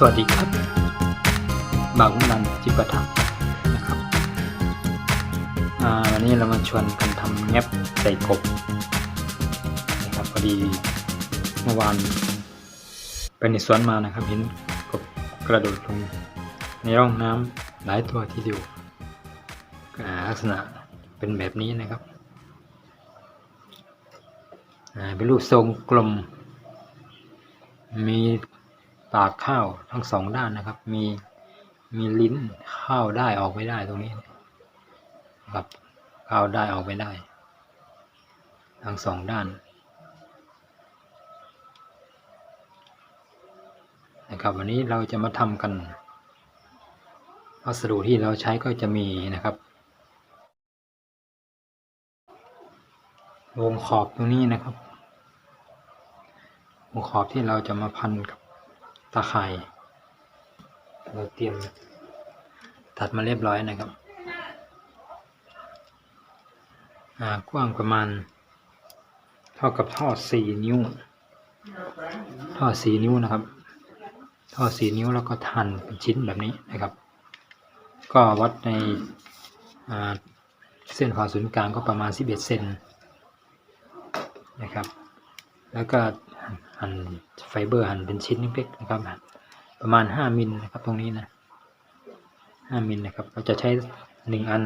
สวัสดีครับ บางนันจิปะทักนะครับวันนี้เรามาชวนกันทำแงบใส่กบนะครับพอดีเมื่อวานไปในสวนมานะครับ เห็นกบกระโดดลง ในร่องน้ำหลายตัวทีเดียวอ่ลักษณะเป็นแบบนี้นะครับเป็นรูปทรงกลม มี ปากข้าวทั้งสองด้านนะครับ มีมีลิ้นข้าวได้ออกไม่ได้ตรงนี้ครับข้าวได้ออกไม่ได้ ทั้งสองด้านนะครับวันนี้เราจะมาทำกันวัสดุที่เราใช้ก็จะมีนะครับ วงขอบตรงนี้นะครับ วงขอบที่เราจะมาพันกับ ตาข่ายเราเตรียมตัดมาเรียบร้อยนะครับกว้างประมาณ เท่ากับท่อสี่นิ้ว ท่อสี่นิ้วนะครับ ท่อสี่นิ้วแล้วก็ทันเป็นชิ้นแบบนี้นะครับ ก็วัดในเส้นผ่าศูนย์กลางก็ประมาณ11เซนนะครับ แล้วก็ หั่นไฟเบอร์หั่นเป็นชิ้นเล็กๆนะครับประมาณ 5มิลนะครับตรงนี้นะ5มิลนะครับ เราจะใช้ 1 อัน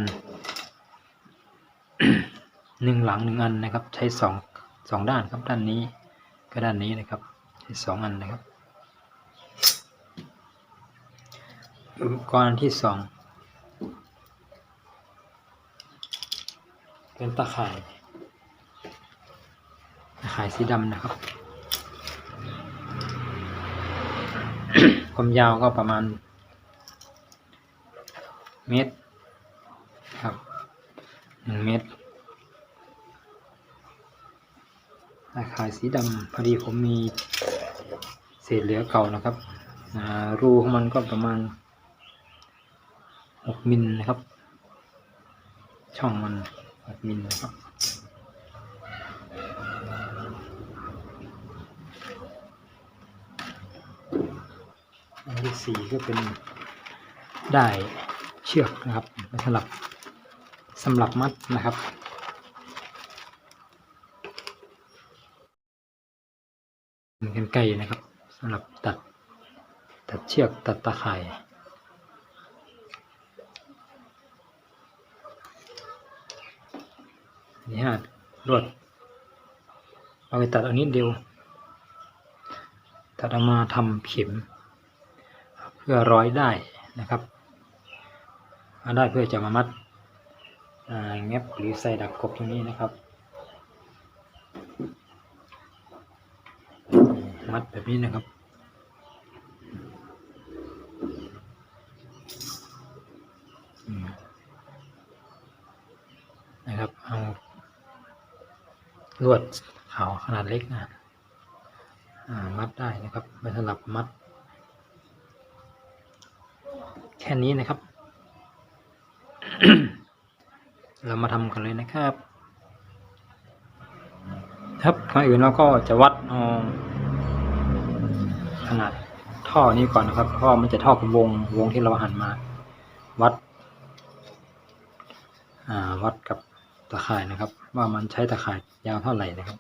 หนึ่งหลังหนึ่งอันนะครับ ใช้สองสองด้านครับด้านนี้ก็ด้านนี้นะครับใช้สองอันนะครับอุปกรณ์ที่สองเป็นตะข่ายตะข่ายสีดำนะครับ ความยาวก็ประมาณ เมตรครับหนึ่งเมตรตะข่ายสีดำพอดีผมมีเศษเหลือเก่านะครับรูของมันก็ประมาณหกมิลนะครับ ช่องมันหกมิลนะครับ ที่สี่ก็เป็นได้เชือกนะครับสำหรับสำหรับมัดนะครับกันไกลนะครับสำหรับตัดตัดเชือกตัดตาข่ายนี่ฮะลวดเอาไปตัดเอานิดเดียวตัดเอามาทำเข็ม เพื่อร้อยได้นะครับมาได้เพื่อจะมามัดอ่าแงบหรือใส่ดักกบตรงนี้นะครับ มัดแบบนี้นะครับนะครับเอาลวดขาวขนาดเล็กนะมัดได้นะครับไว้สำหรับมัด แค่นี้นะครับ เรามาทำกันเลยนะครับ ครับก่อนอื่นเราก็จะวัดเอาขนาดท่อนี้ก่อนนะครับเพราะว่ามันจะเท่ากับวงวงที่เราหันมา วัดอ่าวัดกับตะข่ายนะครับ ว่ามันใช้ตะข่ายยาวเท่าไหร่นะครับ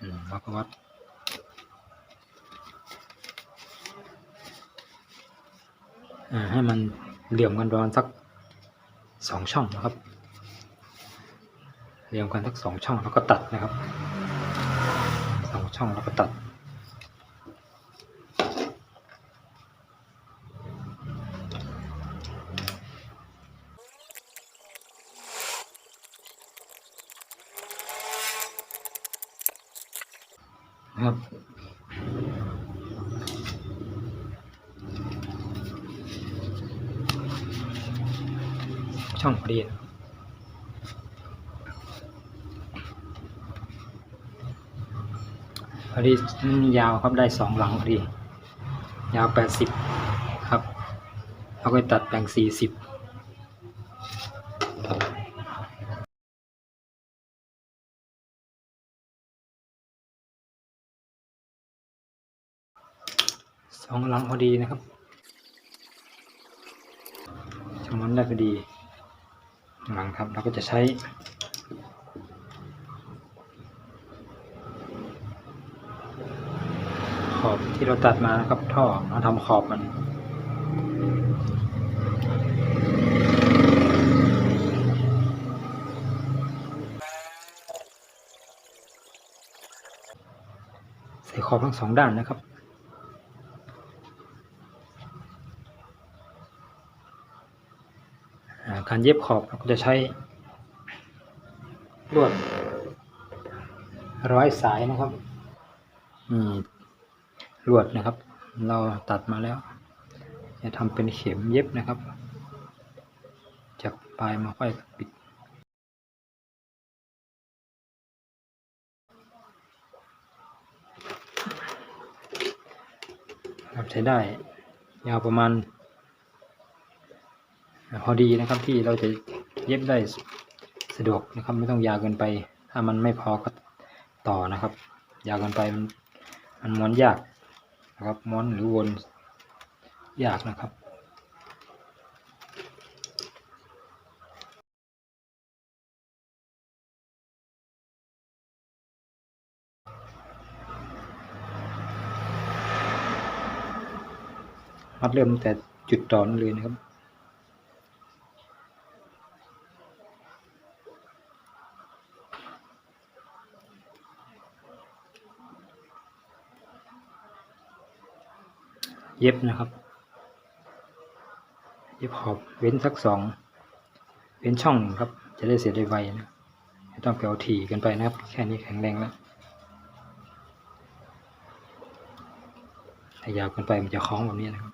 อืมแล้วก็วัด อ่า ให้มันเหลี่ยมกันประมาณสักสองช่องนะครับ เหลี่ยมกันสักสองช่องแล้วก็ตัดนะครับสองช่องแล้วก็ตัดนะครับ ช่องพอดีนะครับพอดียาวครับได้สองหลังพอดี ยาวแปดสิบครับเราก็ตัดแบ่งสี่สิบสองหลังพอดีนะครับชมมันได้พอดี หลังครับเราก็จะใช้ขอบที่เราตัดมานะครับท่อเราทำขอบมันใส่ขอบทั้งสองด้านนะครับ อ่า การเย็บขอบเราก็จะใช้ลวดร้อยสายนะครับนี่ลวดนะครับ เราตัดมาแล้ว จะทำเป็นเข็มเย็บนะครับ จากปลายมาค่อยปิดครับใช้ได้ ยาวประมาณ พอดีนะครับที่เราจะเย็บได้สะดวกนะครับไม่ต้องยาวเกินไป ถ้ามันไม่พอก็ต่อนะครับ ยาวเกินไปมันมันม้วนยากนะครับม้วนหรือวนยากนะครับมัดเริ่มตั้งแต่จุดต่อนเลยนะครับ เย็บนะครับ เย็บขอบเว้นสักสองเว้นช่องครับ จะได้เสร็จได้ไวนะไม่ต้องไปเอาถี่กันไปนะครับ แค่นี้แข็งแรงแล้วถ้ายาวเกินไปมันจะคล้องแบบนี้นะครับ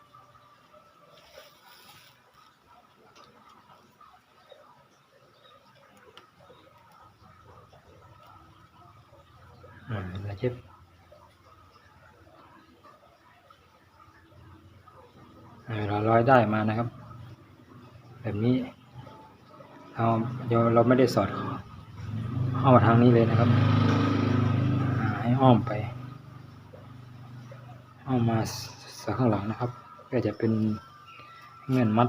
อ่าเราเย็บ อ่ายได้มานะครับ แบบนี้เราเดี๋ยวเราไม่ได้สอดเข้ามาทางนี้เลยนะครับให้อ้อมไปอ้อมมาสข้างหลังนะครับ ก็จะเป็นเงื่อนมัด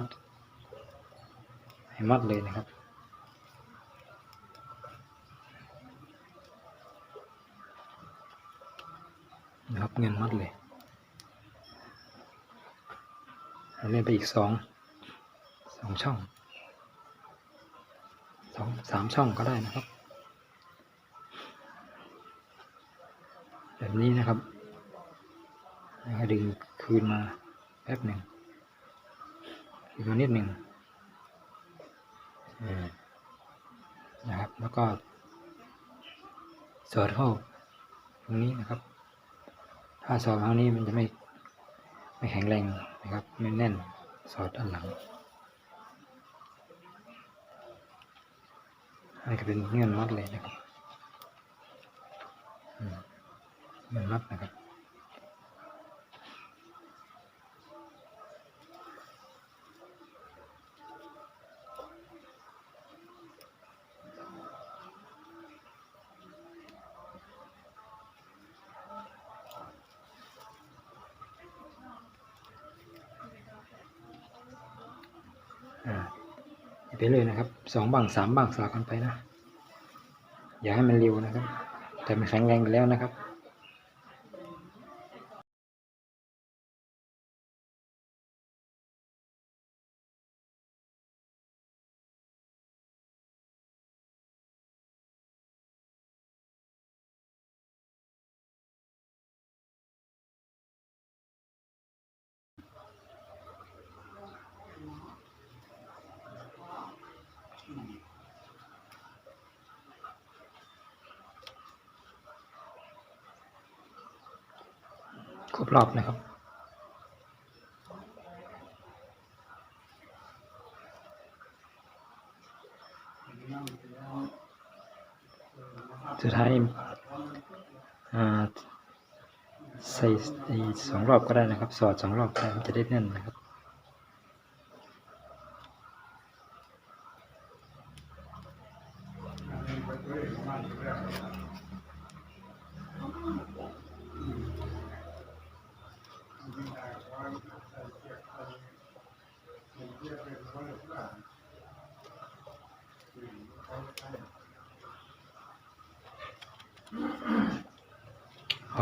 ให้มัดเลยนะครับนะครับเงื่อนมัดเลย เล่นไปอีกสองสองช่องสองสามช่องก็ได้นะครับ แบบนี้นะครับแล้วดึงคืนมาแป๊บหนึ่งดึงมานิดหนึ่งนะครับแล้วก็สอดเข้าตรงนี้นะครับ ถ้าสอดทางนี้มันจะไม่ไม่แข็งแรง นะครับไม่แน่นสอดด้านหลังอันนี้ก็เป็นเงื่อนมัดเลยนะครับเงื่อนมัดนะครับ อ่าไปเลยนะครับ สองบังสามบังสลับกันไปนะ อย่าให้มันเร็วนะครับ แต่มันแข็งแรงไปแล้วนะครับ รอบนะครับ สุดท้ายใส่สองรอบก็ได้นะครับ สอดสองรอบก็ได้มันจะได้แน่นนะครับ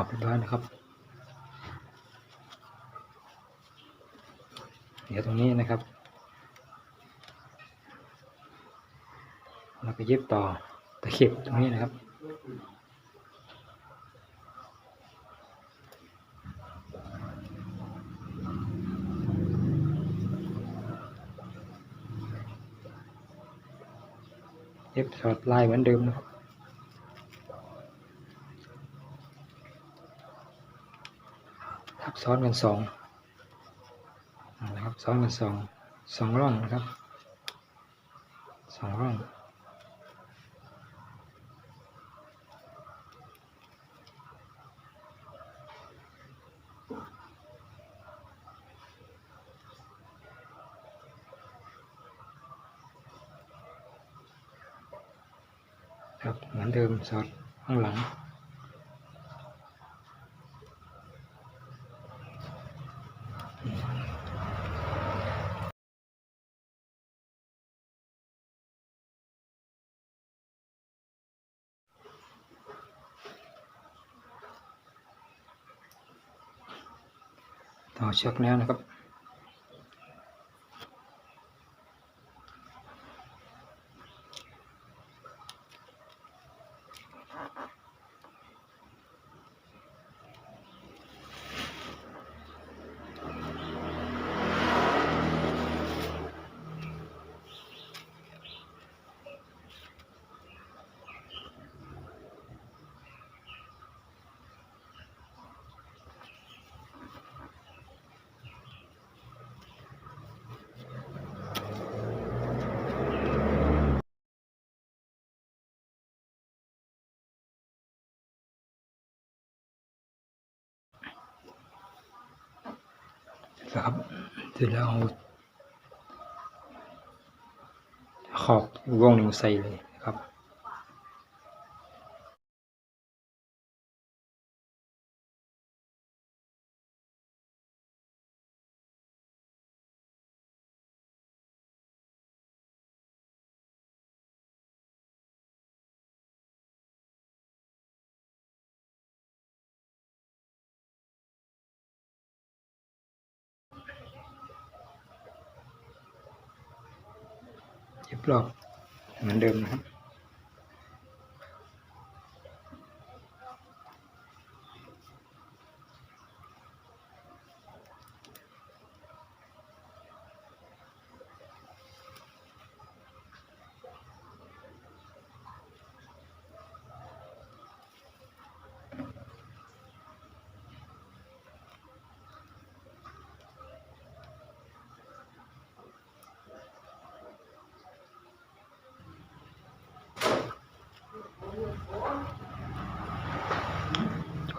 เรียบร้อยนะครับ เดี๋ยวตรงนี้นะครับเราไปเย็บต่อตะเข็บตรงนี้นะครับ เย็บสอดลายเหมือนเดิมนะครับทับซ้อนกันสองนะครับซ้อนกันสองสองร่องนะครับสองร่อง เหมือนเดิมสอดข้างหลัง ต่อเชือกแล้วนะครับ นะครับ เสร็จแล้วเอาขอบวงหนึ่งใส่เลย รอบเหมือนเดิมนะครับ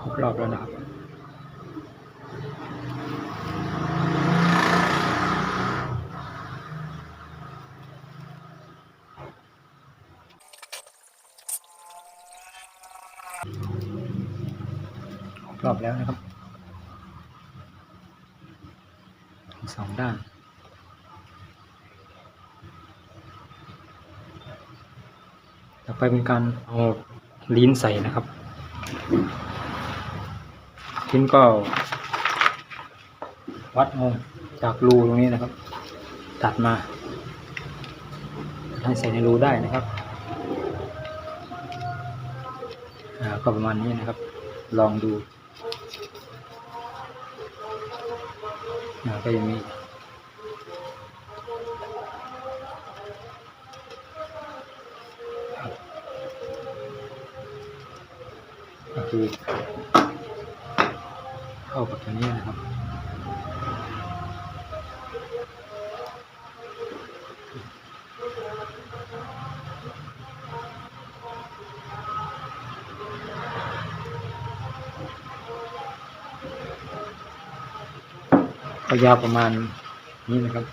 ค รบรอบแล้วนะครับรอบแล้วนะครับสองด้านต่อไปเป็นการเอาลิ้นใส่นะครับ ทิ้นก็ วัดเอาจากรูตรงนี้นะครับ ตัดมาให้ใส่ในรูได้นะครับก็ประมาณนี้นะครับ ลองดูก็ยังมีคือากับตัวนี้นะครับก็ยาวประมาณนี้นะครับ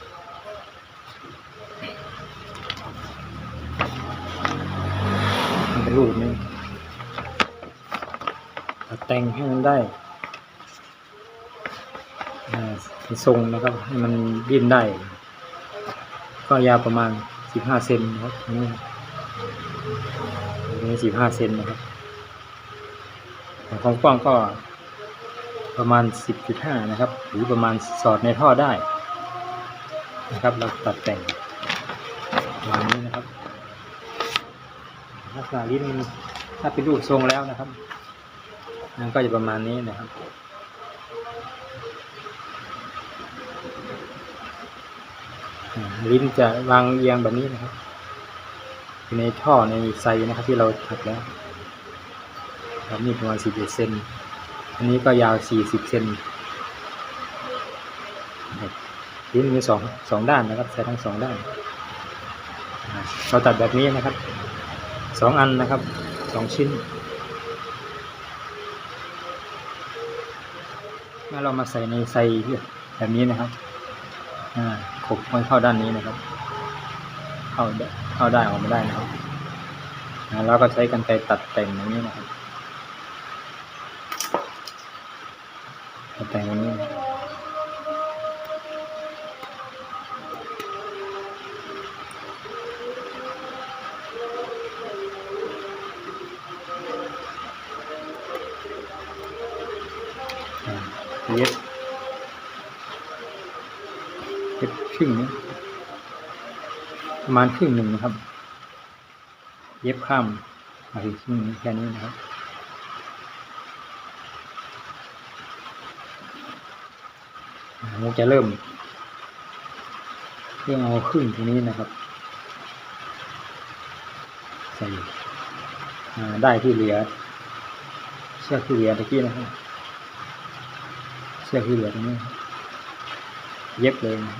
มันเป็นรูปนี้แต่งให้มันได้ ทรงนะครับ ให้มันดิ้นได้ ก็ยาวประมาณสิบห้าเซนนะครับนี่นี้สิบห้าเซนนะครับความกว้างก็ประมาณ 10.5 นะครับ หรือประมาณสอดในท่อได้นะครับ เราตัดแต่งประมาณนี้นะครับ ลักษณะลิ้นมันถ้าเป็นรูปทรงแล้วนะครับ มันก็จะประมาณนี้นะครับ อ่า ลิ้นจะวางเอียงแบบนี้นะครับอยู่ในท่อในไซนะครับที่เราถักแล้วครับนี่ประมาณสิบเอ็ดเซนอันนี้ก็ยาวสี่สิบเซนลิ้นมีสองสองด้านนะครับใช้ทั้งสองด้าน เราตัดแบบนี้นะครับสองอันนะครับสองชิ้นแล้วเรามาใส่ในไซแบบนี้นะครับอ่า ขบมันเข้าด้านนี้นะครับ เข้าได้เข้าได้ออกไม่ได้นะครับแล้วก็ใช้กันไกรตัดแต่งอย่างนี้นะครับตัดแต่งอย่างนี้อ่าเย็บ เย็บ ครึ่งนี้ประมาณครึ่งหนึ่งนะครับ เย็บข้ามมาถึงครึ่งนี้แค่นี้นะครับเราจะเริ่มเรื่องเอาครึ่งตรงนี้นะครับ ใส่ได้ที่เหลือ เชือกที่เหลือตะกี้นะครับเชือกที่เหลือตรงนี้ เย็บเลยนะ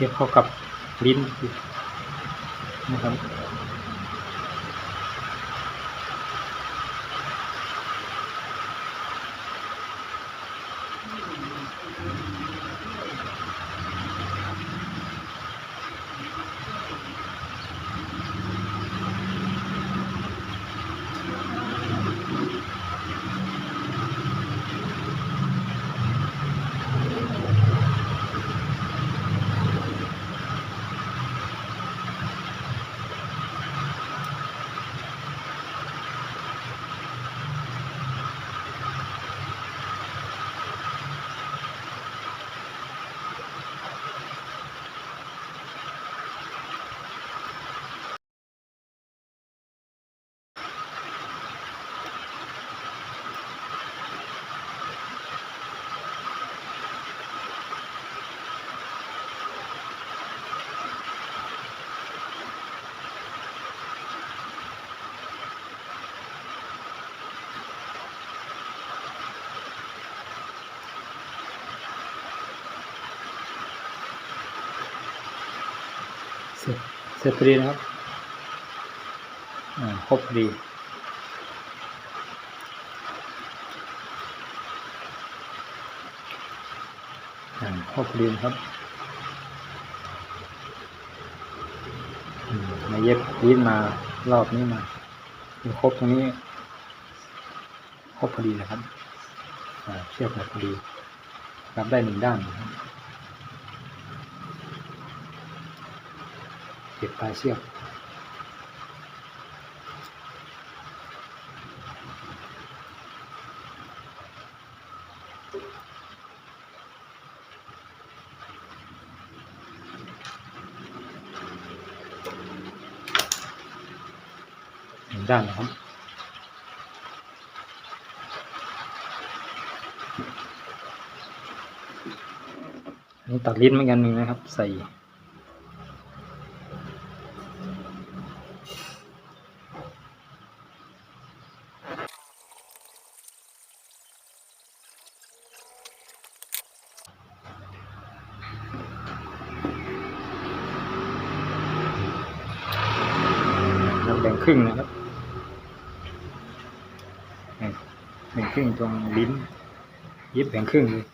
เทียบเข้ากับลิ้นนะครับ เสร็จพอดีนะครับครบพอดีครบพอดีนะครับมาเย็บลิ้นมารอบนี้มาครบตรงนี้ครบพอดีนะครับเชือกหมดพอดีรับได้หนึ่งด้านนะครับ เก็บปลายเชือกหนึ่งด้านนะครับอันนี้ตัดลิ้นเหมือนกันหนึ่งนะครับใส่ ครึ่งนะครับแบ่งแบ่งครึ่งตรงลิ้นเย็บแบ่งครึ่งเลย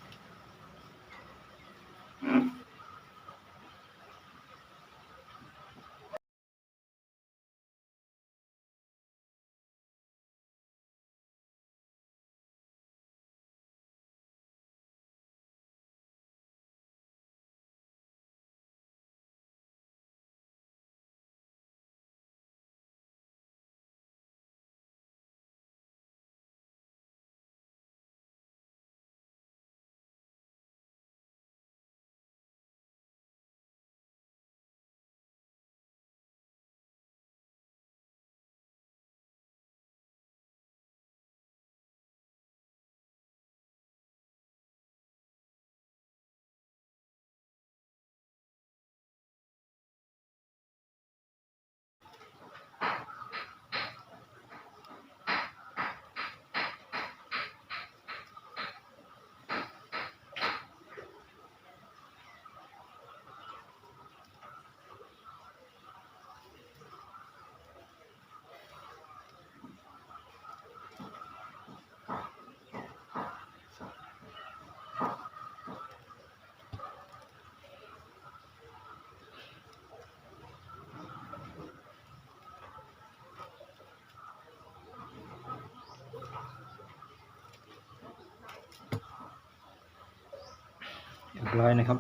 ร้อยนะครับ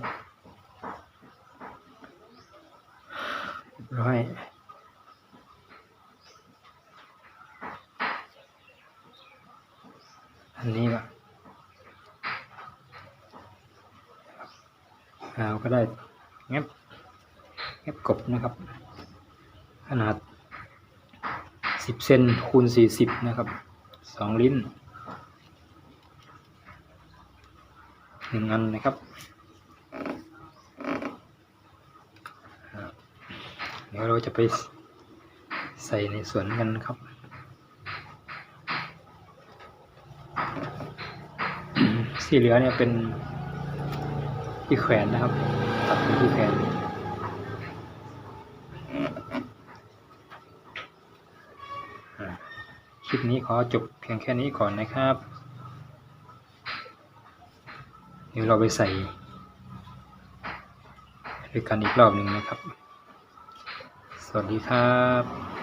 ร้อยอันนี้ก็เราก็ได้เงีบเงีบกบนะครับ ขนาดสิบเซนคูณสี่สิบนะครับสองลิ้นหนึ่งอันนะครับอ่าเดี๋ยวเราจะไปใส่ในสวนกันครับสีเหลือเนี่ยเป็นที่แขวนนะครับตัดเป็นที่แขวนคลิปนี้ขอจบเพียงแค่นี้ก่อนนะครับเดี๋ยวเราไปใส่ด้วยกันอีกรอบหนึ่งนะครับ วัสดีครับ